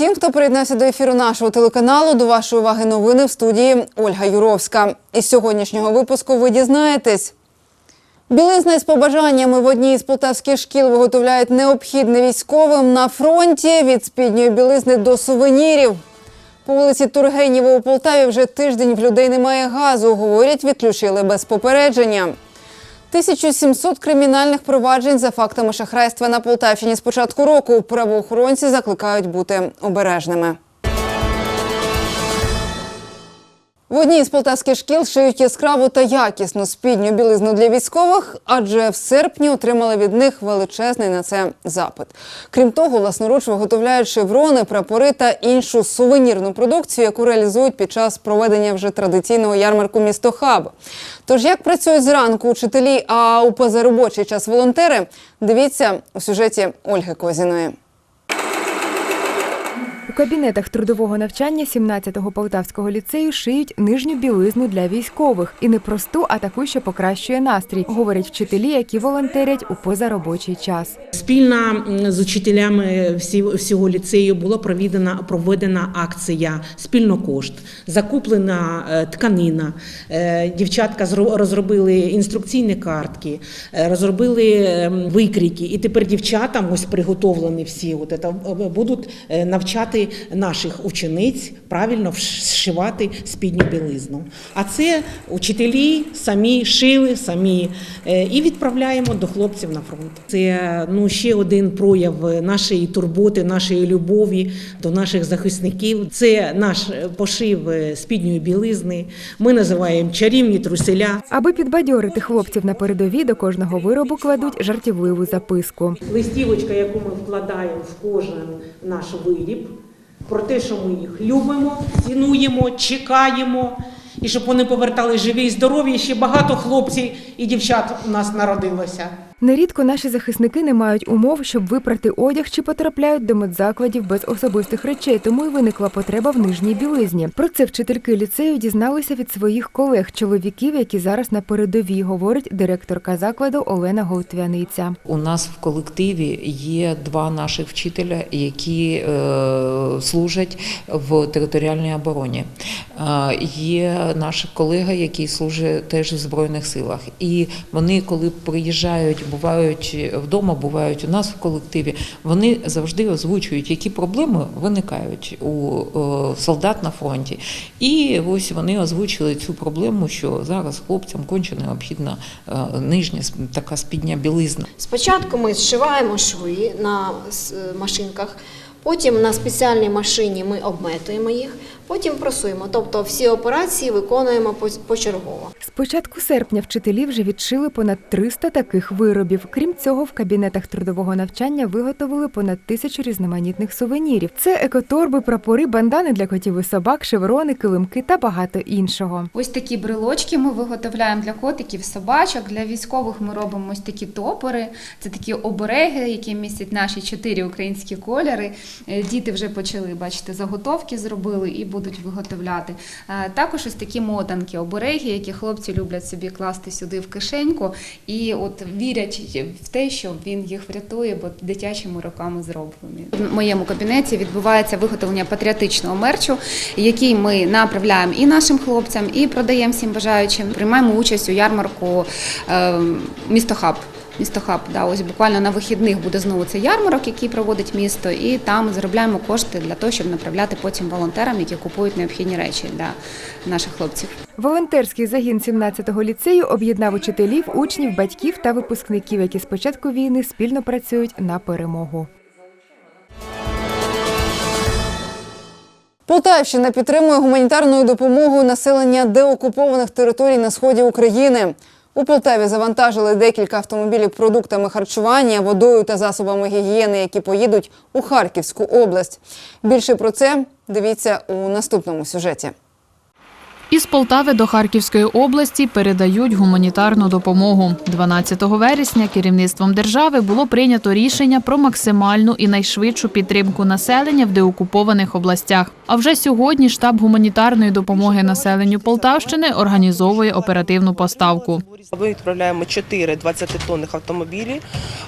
Усім, хто приєднався до ефіру нашого телеканалу. До вашої уваги новини в студії Ольга Юровська. Із сьогоднішнього випуску ви дізнаєтесь. Білизна із побажаннями в одній із полтавських шкіл виготовляють необхідне військовим на фронті від спідньої білизни до сувенірів. По вулиці Тургенєва у Полтаві вже тиждень в людей немає газу. Говорять, відключили без попередження. 1700 кримінальних проваджень за фактами шахрайства на Полтавщині з початку року. Правоохоронці закликають бути обережними. В одній з полтавських шкіл шиють яскраву та якісну спідню білизну для військових, адже в серпні отримали від них величезний на це запит. Крім того, власноруч виготовляють шеврони, прапори та іншу сувенірну продукцію, яку реалізують під час проведення вже традиційного ярмарку місто Хаб. Тож як працюють зранку учителі, а у позаробочий час волонтери, дивіться у сюжеті Ольги Козіної. У кабінетах трудового навчання 17-го Полтавського ліцею шиють нижню білизну для військових. І не просту, а таку, що покращує настрій, говорять вчителі, які волонтерять у позаробочий час. Спільно з учителями всього ліцею була проведена, проведена акція спільно кошт, закуплена е, тканина. Е, Дівчатка розробили інструкційні картки, е, розробили ем, викрійки. І тепер дівчатам ось приготовлені всі от будуть е, навчати наших учениць правильно вшивати спідню білизну. А це учителі самі шили, самі е, і відправляємо до хлопців на фронт. Це ну ще один прояв нашої турботи, нашої любові до наших захисників. Це наш е, пошив е, спідньої білизни. Ми називаємо чарівні труселя. Аби підбадьорити хлопців на передовій, до кожного виробу кладуть жартівливу записку. Листівочка, яку ми вкладаємо в кожен наш виріб, про те, що ми їх любимо, цінуємо, чекаємо. І щоб вони повертали живі і здорові, ще багато хлопців і дівчат у нас народилося. Нерідко наші захисники не мають умов, щоб випрати одяг чи потрапляють до медзакладів без особистих речей, тому й виникла потреба в нижній білизні. Про це вчительки ліцею дізналися від своїх колег, чоловіків, які зараз на передовій, говорить директорка закладу Олена Гоутвяниця. У нас в колективі є два наших вчителя, які е, служать в територіальній обороні. Е, є наш колега, який служить теж в Збройних силах. І вони, коли приїжджають, бувають вдома, бувають у нас в колективі, вони завжди озвучують, які проблеми виникають у е, солдат на фронті. І ось вони озвучили цю проблему, що зараз хлопцям конче необхідна е, нижня така спідня білизна. Спочатку ми зшиваємо шви на машинках, потім на спеціальній машині ми обметуємо їх, потім просуємо. Тобто всі операції виконуємо почергово. З початку серпня вчителі вже відшили понад 300 таких виробів. Крім цього, в кабінетах трудового навчання виготовили понад тисячу різноманітних сувенірів. Це екоторби, прапори, бандани для котів і собак, шеврони, килимки та багато іншого. Ось такі брелочки ми виготовляємо для котиків, собачок. Для військових ми робимо ось такі топори. Це такі обереги, які містять наші чотири українські кольори. Е, Діти вже почали бачите, заготовки зробили і будуть виготовляти. Е, Також ось такі мотанки, обереги, які хлопці люблять собі класти сюди в кишеньку, і от вірять в те, що він їх врятує, бо дитячими руками зроблені. В моєму кабінеті відбувається виготовлення патріотичного мерчу, який ми направляємо і нашим хлопцям, і продаємо всім бажаючим. Приймаємо участь у ярмарку е, місто Хаб. Місто Хаб, да, ось буквально на вихідних буде знову цей ярмарок, який проводить місто, і там заробляємо кошти для того, щоб направляти потім волонтерам, які купують необхідні речі для наших хлопців. Волонтерський загін 17-го ліцею об'єднав учителів, учнів, батьків та випускників, які з початку війни спільно працюють на перемогу. Полтавщина підтримує гуманітарною допомогою населення деокупованих територій на сході України. У Полтаві завантажили декілька автомобілів продуктами харчування, водою та засобами гігієни, які поїдуть у Харківську область. Більше про це дивіться у наступному сюжеті. Із Полтави до Харківської області передають гуманітарну допомогу. 12 вересня керівництвом держави було прийнято рішення про максимальну і найшвидшу підтримку населення в деокупованих областях. А вже сьогодні штаб гуманітарної допомоги населенню Полтавщини організовує оперативну поставку. Ми відправляємо 4 20-тонних автомобілі.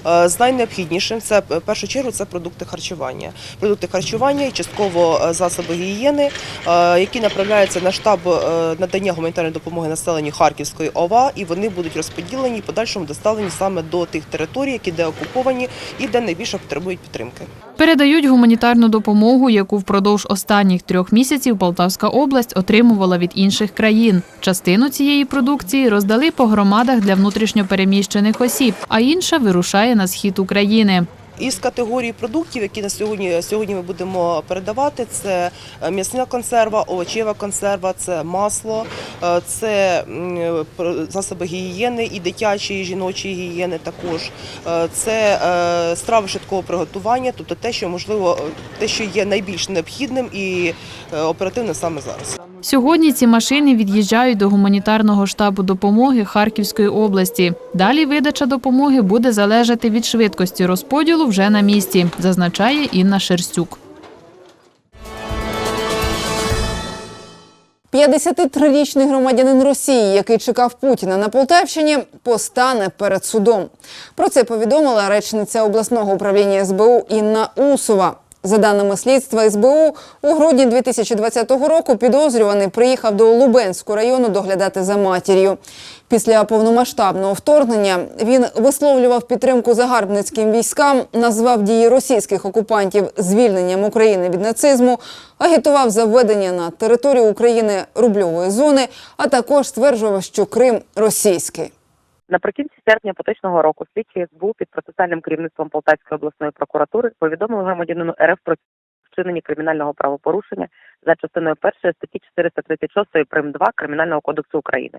Е, З найнеобхіднішим це в першу чергу це продукти харчування. Продукти харчування і частково е, засоби гігієни, е, які направляються на штаб е, надання гуманітарної допомоги населенню Харківської ОВА, і вони будуть розподілені і подальшому доставлені саме до тих територій, які де окуповані і де найбільше потребують підтримки. Передають гуманітарну допомогу, яку впродовж останніх трьох місяців Полтавська область отримувала від інших країн. Частину цієї продукції роздали по громадах для внутрішньопереміщених осіб, а інша вирушає на схід України. Із категорії продуктів, які на сьогодні сьогодні ми будемо передавати, це е, м'ясна консерва, овочева консерва, це масло, е, це засоби гігієни і дитячої, і жіночої гігієни також. Е, Це страви швидкого приготування, тобто те, що можливо, те, що є найбільш необхідним і оперативним саме зараз. Сьогодні ці машини від'їжджають до гуманітарного штабу допомоги Харківської області. Далі видача допомоги буде залежати від швидкості розподілу вже на місці, зазначає Інна Шерстюк. 53-річний громадянин Росії, який чекав Путіна на Полтавщині, постане перед судом. Про це повідомила речниця обласного управління СБУ Інна Усова. За даними слідства СБУ, у грудні 2020 року підозрюваний приїхав до Лубенського району доглядати за матір'ю. Після повномасштабного вторгнення він висловлював підтримку загарбницьким військам, назвав дії російських окупантів звільненням України від нацизму, агітував за введення на територію України рубльової зони, а також стверджував, що Крим російський. Наприкінці серпня поточного року слідчі СБУ під процесуальним керівництвом Полтавської обласної прокуратури повідомили громадянину РФ про вчинення кримінального правопорушення за частиною першої статті 436 прим. 2 Кримінального кодексу України.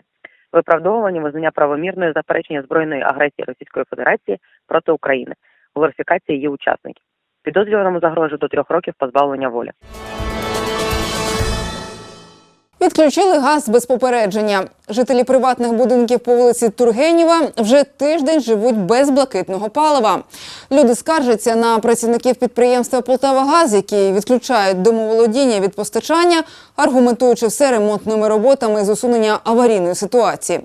Виправдовування визнання правомірної заперечення збройної агресії Російської Федерації проти України, глорифікації її учасників. Підозрюваному загрожує до трьох років позбавлення волі. Відключили газ без попередження. Жителі приватних будинків по вулиці Тургенєва вже тиждень живуть без блакитного палива. Люди скаржаться на працівників підприємства Полтавагаз, які відключають домоволодіння від постачання, аргументуючи все ремонтними роботами з усунення аварійної ситуації.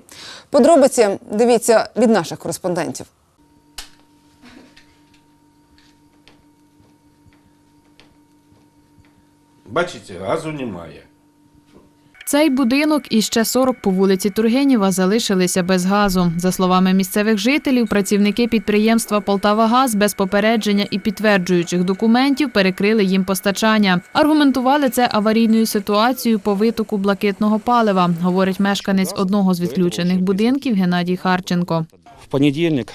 Подробиці дивіться від наших кореспондентів. Бачите, газу немає. Цей будинок і ще 40 по вулиці Тургенєва залишилися без газу. За словами місцевих жителів, працівники підприємства Полтавагаз без попередження і підтверджуючих документів перекрили їм постачання. Аргументували це аварійною ситуацією по витоку блакитного палива, говорить мешканець одного з відключених будинків Геннадій Харченко. В понедільник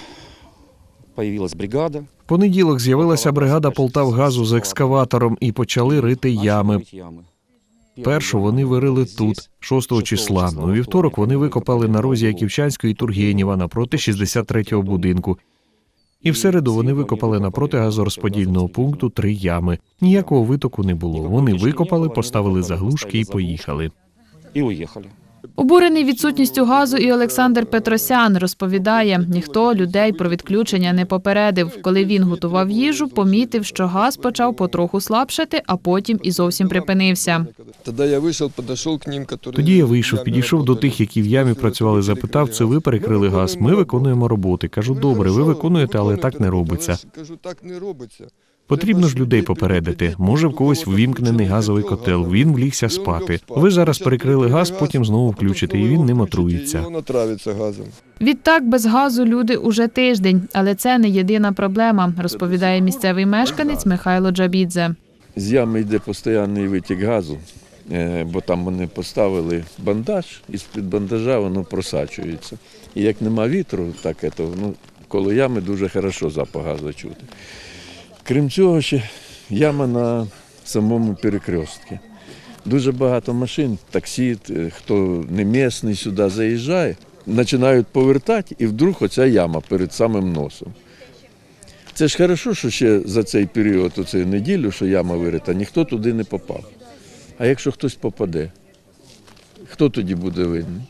появилась бригада. В понеділок з'явилася бригада Полтавгазу з екскаватором і почали рити ями. Першу вони вирили тут, 6 числа. У вівторок вони викопали на розі Яківчанської і Тургенєва напроти 63-го будинку. І в середу вони викопали напроти газорозподільного пункту три ями. Ніякого витоку не було. Вони викопали, поставили заглушки і поїхали. І уїхали. Обурений відсутністю газу і Олександр Петросян розповідає, ніхто людей про відключення не попередив. Коли він готував їжу, помітив, що газ почав потроху слабшати, а потім і зовсім припинився. Тоді я вийшов, підійшов к ним. Тоді я вийшов, підійшов до тих, які в ямі працювали, запитав, це ви перекрили газ. Ми виконуємо роботи. Кажу, добре, ви виконуєте, але так не робиться. Кажу, так не робиться. Потрібно ж людей попередити. Може, в когось ввімкнений газовий котел. Він влігся спати. Ви зараз перекрили газ, потім знову включите, і він ним отруїться. Відтак без газу люди уже тиждень, але це не єдина проблема, розповідає місцевий мешканець Михайло Джабідзе. З ями йде постійний витік газу, е, бо там вони поставили бандаж, і з-під бандажа воно просачується. І як нема вітру, так то, ну, коло ями дуже хорошо запах газу чути. Крім цього, ще яма на самому перекрестці. Дуже багато машин, таксі, е, хто не місний сюди заїжджає, починають повертати, і вдруг оця яма перед самим носом. Це ж хорошо, що ще за цей період, оцю неділю, що яма вирита, ніхто туди не попав. А якщо хтось попаде, хто тоді буде винний?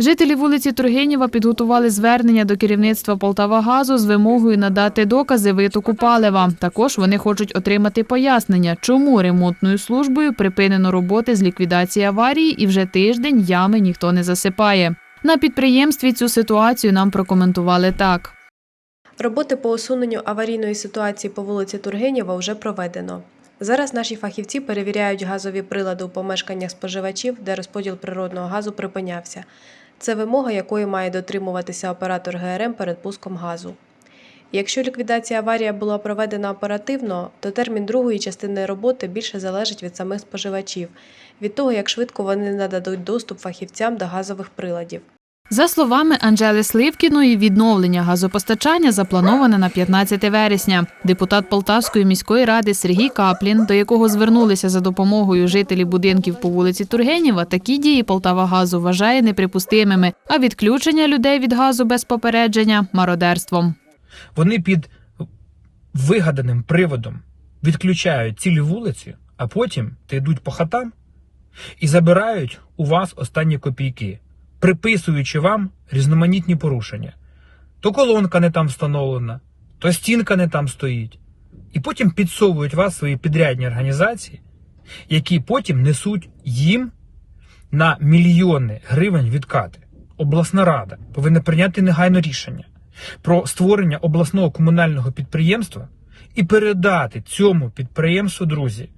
Жителі вулиці Тургенєва підготували звернення до керівництва Полтавагазу з вимогою надати докази витоку палива. Також вони хочуть отримати пояснення, чому ремонтною службою припинено роботи з ліквідації аварії і вже тиждень ями ніхто не засипає. На підприємстві цю ситуацію нам прокоментували так. Роботи по усуненню аварійної ситуації по вулиці Тургенєва вже проведено. Зараз наші фахівці перевіряють газові прилади у помешканнях споживачів, де розподіл природного газу припинявся. Це вимога, якої має дотримуватися оператор ГРМ перед пуском газу. Якщо ліквідація аварії була проведена оперативно, то термін другої частини роботи більше залежить від самих споживачів, від того, як швидко вони нададуть доступ фахівцям до газових приладів. За словами Анжели Сливкіної, відновлення газопостачання заплановане на 15 вересня. Депутат Полтавської міської ради Сергій Каплін, до якого звернулися за допомогою жителі будинків по вулиці Тургенєва, такі дії Полтавагазу вважає неприпустимими, а відключення людей від газу без попередження мародерством. Вони під вигаданим приводом відключають цілі вулиці, а потім йдуть по хатам і забирають у вас останні копійки, приписуючи вам різноманітні порушення. То колонка не там встановлена, то стінка не там стоїть. І потім підсовують вас свої підрядні організації, які потім несуть їм на мільйони гривень відкати. Обласна рада повинна прийняти негайно рішення про створення обласного комунального підприємства і передати цьому підприємству, друзі,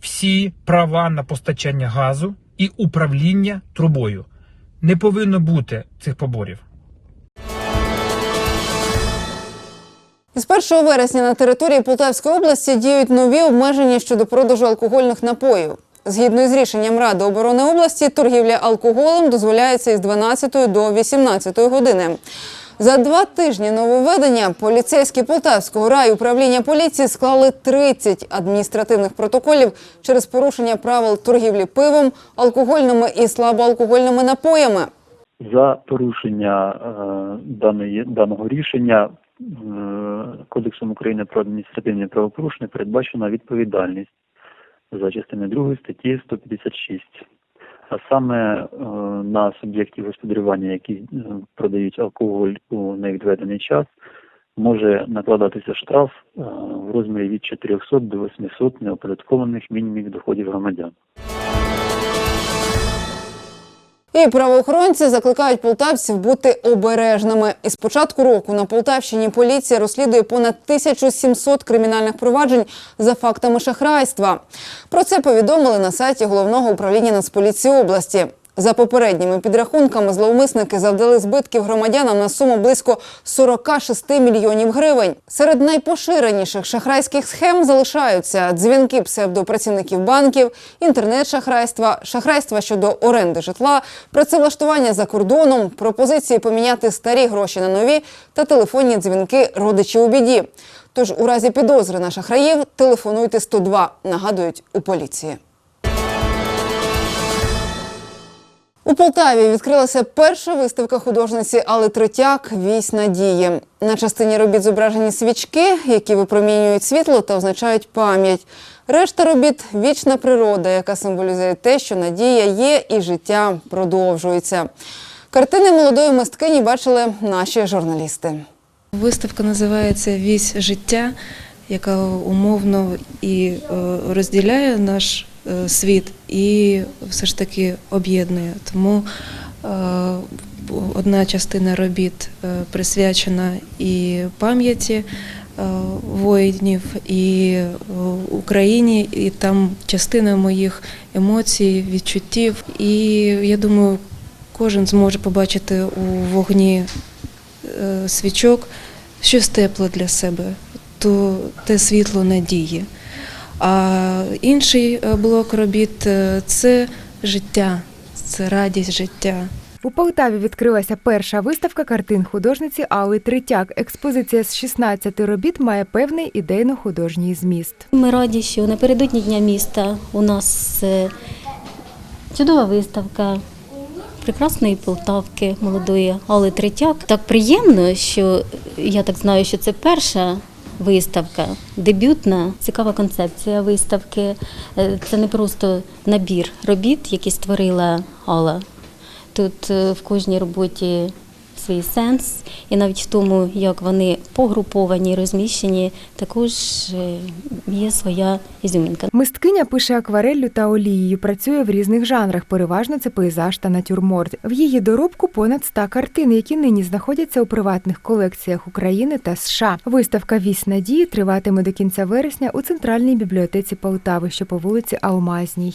всі права на постачання газу і управління трубою. Не повинно бути цих поборів. З 1 вересня на території Полтавської області діють нові обмеження щодо продажу алкогольних напоїв. Згідно з рішенням Ради оборони області, торгівля алкоголем дозволяється із 12 до 18 години. За два тижні нововведення поліцейські Полтавського раю управління поліції склали 30 адміністративних протоколів через порушення правил торгівлі пивом, алкогольними і слабоалкогольними напоями. За порушення е, даного рішення е, Кодексом України про адміністративні правопорушення передбачена відповідальність за частиною 2 статті 156. А саме е, на суб'єктів господарювання, які е, продають алкоголь у невідведений час, може накладатися штраф е, в розмірі від 400 до 800 неоподаткованих мінімумів доходів громадян. І правоохоронці закликають полтавців бути обережними. Із початку року на Полтавщині поліція розслідує понад 1700 кримінальних проваджень за фактами шахрайства. Про це повідомили на сайті головного управління Нацполіції області. За попередніми підрахунками, зловмисники завдали збитків громадянам на суму близько 46 мільйонів гривень. Серед найпоширеніших шахрайських схем залишаються дзвінки псевдопрацівників банків, інтернет-шахрайства, шахрайства щодо оренди житла, працевлаштування за кордоном, пропозиції поміняти старі гроші на нові та телефонні дзвінки родичів у біді. Тож у разі підозри на шахраїв телефонуйте 102, нагадують у поліції. У Полтаві відкрилася перша виставка художниці Алли Третяк Вісь надії. На частині робіт зображені свічки, які випромінюють світло та означають пам'ять. Решта робіт вічна природа, яка символізує те, що надія є і життя продовжується. Картини молодої мисткині бачили наші журналісти. Виставка називається Вісь життя, яка умовно і е, розділяє наш світ і все ж таки об'єднує. Тому е, одна частина робіт е, присвячена і пам'яті е, воїнів, і е, Україні, і там частина моїх емоцій, відчуттів. І я думаю, кожен зможе побачити у вогні е, свічок щось тепле для себе, то те світло надії. А інший е, блок робіт е, це життя, це радість життя. У Полтаві відкрилася перша виставка картин художниці Алли Третяк. Експозиція з 16 робіт має певний ідейно-художній зміст. Ми раді, що напередодні Дня міста у нас е, чудова виставка прекрасної Полтавки, молодої Алли Третяк. Так приємно, що я так знаю, що це перша виставка, дебютна, цікава концепція виставки. Е, Це не просто набір робіт, які створила Алла. Тут е, в кожній роботі свій сенс, і навіть в тому, як вони погруповані, розміщені, також е, є своя ізюмінка. Мисткиня пише аквареллю та олією, працює в різних жанрах. Переважно це пейзаж та натюрморт. В її доробку понад 100 картин, які нині знаходяться у приватних колекціях України та США. Виставка Вісь надії триватиме до кінця вересня у центральній бібліотеці Полтави, що по вулиці Алмазній.